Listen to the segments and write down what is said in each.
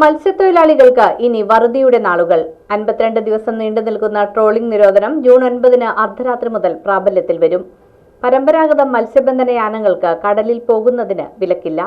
മത്സ്യത്തൊഴിലാളികൾക്ക് ഇനി വറുതിയുടെ നാളുകൾ. അൻപത്തിരണ്ട് ദിവസം നീണ്ടു നിൽക്കുന്ന ട്രോളിംഗ് നിരോധനം ജൂൺ ഒൻപതിന് അർദ്ധരാത്രി മുതൽ പ്രാബല്യത്തിൽ വരും. പരമ്പരാഗത മത്സ്യബന്ധന യാനങ്ങൾക്ക് കടലിൽ പോകുന്നതിന് വിലക്കില്ല.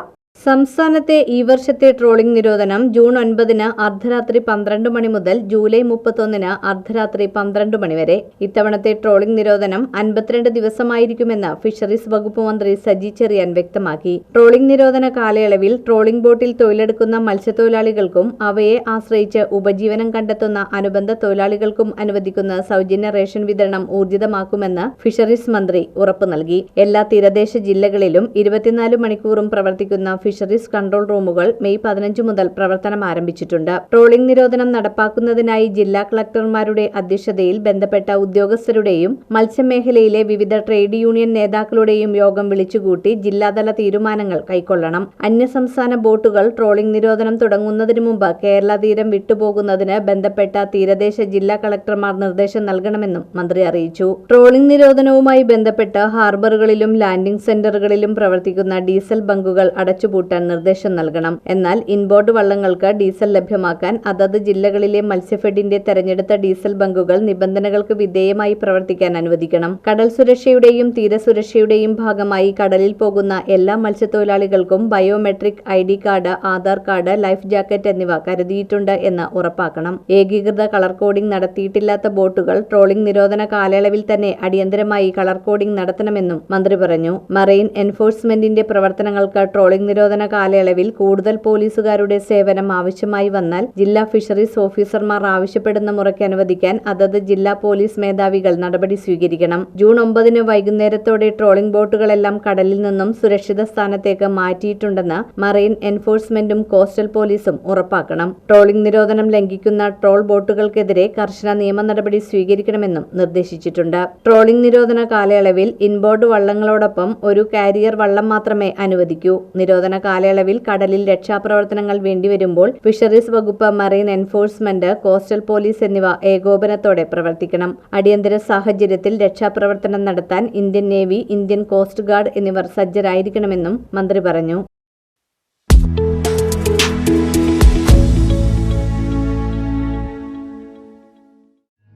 സംസ്ഥാനത്തെ ഈ വർഷത്തെ ട്രോളിംഗ് നിരോധനം ജൂൺ ഒൻപതിന് അർദ്ധരാത്രി പന്ത്രണ്ട് മണി മുതൽ ജൂലൈ മുപ്പത്തൊന്നിന് അർദ്ധരാത്രി പന്ത്രണ്ട് മണി വരെ. ഇത്തവണത്തെ ട്രോളിംഗ് നിരോധനം അൻപത്തിരണ്ട് ദിവസമായിരിക്കുമെന്ന് ഫിഷറീസ് വകുപ്പ് മന്ത്രി സജി ചെറിയാൻ വ്യക്തമാക്കി. ട്രോളിംഗ് നിരോധന കാലയളവിൽ ട്രോളിംഗ് ബോട്ടിൽ തൊഴിലെടുക്കുന്ന മത്സ്യത്തൊഴിലാളികൾക്കും അവയെ ആശ്രയിച്ച് ഉപജീവനം കണ്ടെത്തുന്ന അനുബന്ധ തൊഴിലാളികൾക്കും അനുവദിക്കുന്ന സൗജന്യ റേഷൻ വിതരണം ഊർജിതമാക്കുമെന്ന് ഫിഷറീസ് മന്ത്രി ഉറപ്പു നൽകി. എല്ലാ തീരദേശ ജില്ലകളിലും ഇരുപത്തിനാല് മണിക്കൂറും പ്രവർത്തിക്കുന്ന ഫിഷറീസ് കൺട്രോൾ റൂമുകൾ മെയ് പതിനഞ്ച് മുതൽ പ്രവർത്തനം ആരംഭിച്ചിട്ടുണ്ട്. ട്രോളിംഗ് നിരോധനം നടപ്പാക്കുന്നതിനായി ജില്ലാ കളക്ടർമാരുടെ അധ്യക്ഷതയിൽ ബന്ധപ്പെട്ട ഉദ്യോഗസ്ഥരുടെയും മത്സ്യമേഖലയിലെ വിവിധ ട്രേഡ് യൂണിയൻ നേതാക്കളുടെയും യോഗം വിളിച്ചുകൂട്ടി ജില്ലാതല തീരുമാനങ്ങൾ കൈക്കൊള്ളണം. അന്യസംസ്ഥാന ബോട്ടുകൾ ട്രോളിംഗ് നിരോധനം തുടങ്ങുന്നതിന് മുമ്പ് കേരള തീരം വിട്ടുപോകുന്നതിന് ബന്ധപ്പെട്ട തീരദേശ ജില്ലാ കളക്ടർമാർ നിർദ്ദേശം നൽകണമെന്നും മന്ത്രി അറിയിച്ചു. ട്രോളിംഗ് നിരോധനവുമായി ബന്ധപ്പെട്ട് ഹാർബറുകളിലും ലാൻഡിംഗ് സെന്ററുകളിലും പ്രവർത്തിക്കുന്ന ഡീസൽ ബങ്കുകൾ അടച്ചുപൂട്ടാൻ നിർദ്ദേശം നൽകണം. എന്നാൽ ഇൻബോർഡ് വള്ളങ്ങൾക്ക് ഡീസൽ ലഭ്യമാക്കാൻ അതത് ജില്ലകളിലെ മത്സ്യഫെഡിന്റെ തെരഞ്ഞെടുത്ത ഡീസൽ ബങ്കുകൾ നിബന്ധനകൾക്ക് വിധേയമായി പ്രവർത്തിക്കാൻ അനുവദിക്കണം. കടൽ സുരക്ഷയുടെയും തീരസുരക്ഷയുടെയും ഭാഗമായി കടലിൽ പോകുന്ന എല്ലാ മത്സ്യത്തൊഴിലാളികൾക്കും biometric I D card Aadhaar card life jacket എന്നിവ കരുതിയിട്ടുണ്ട് എന്ന് ഉറപ്പാക്കണം. ഏകീകൃത കളർ കോഡിംഗ് നടത്തിയിട്ടില്ലാത്ത ബോട്ടുകൾ ട്രോളിംഗ് നിരോധന കാലയളവിൽ തന്നെ അടിയന്തരമായി കളർ കോഡിംഗ് നടത്തണമെന്നും മന്ത്രി പറഞ്ഞു. മറൈൻ എൻഫോഴ്സ്മെന്റിന്റെ പ്രവർത്തനങ്ങൾക്ക് ട്രോളിംഗ് നിരോധന കാലയളവിൽ കൂടുതൽ പോലീസുകാരുടെ സേവനം ആവശ്യമായി വന്നാൽ ജില്ലാ ഫിഷറീസ് ഓഫീസർമാർ ആവശ്യപ്പെടുന്ന മുറയ്ക്ക് അനുവദിക്കാൻ അതത് ജില്ലാ പോലീസ് മേധാവികൾ നടപടി സ്വീകരിക്കണം. ജൂൺ ഒമ്പതിന് വൈകുന്നേരത്തോടെ ട്രോളിംഗ് ബോട്ടുകളെല്ലാം കടലിൽ നിന്നും സുരക്ഷിത സ്ഥാനത്തേക്ക് മാറ്റിയിട്ടുണ്ടെന്ന് മറൈൻ എൻഫോഴ്സ്മെന്റും കോസ്റ്റൽ പോലീസും ഉറപ്പാക്കണം. ട്രോളിംഗ് നിരോധനം ലംഘിക്കുന്ന ട്രോൾ ബോട്ടുകൾക്കെതിരെ കർശന നിയമ നടപടി സ്വീകരിക്കണമെന്നും നിർദ്ദേശിച്ചിട്ടുണ്ട്. ട്രോളിംഗ് നിരോധന കാലയളവിൽ ഇൻബോർഡ് വള്ളങ്ങളോടൊപ്പം ഒരു കാരിയർ വള്ളം മാത്രമേ അനുവദിക്കൂ. നിരോധന കാലയളവിൽ കടലിൽ രക്ഷാപ്രവർത്തനങ്ങൾ വേണ്ടിവരുമ്പോൾ ഫിഷറീസ് വകുപ്പ് മറൈൻ എൻഫോഴ്സ്മെന്റ് കോസ്റ്റൽ പോലീസ് എന്നിവ ഏകോപനത്തോടെ പ്രവർത്തിക്കണം. അടിയന്തര സാഹചര്യത്തിൽ രക്ഷാപ്രവർത്തനം നടത്താൻ Indian navy Indian coast guard എന്നിവർ സജ്ജരായിരിക്കണമെന്നും മന്ത്രി പറഞ്ഞു.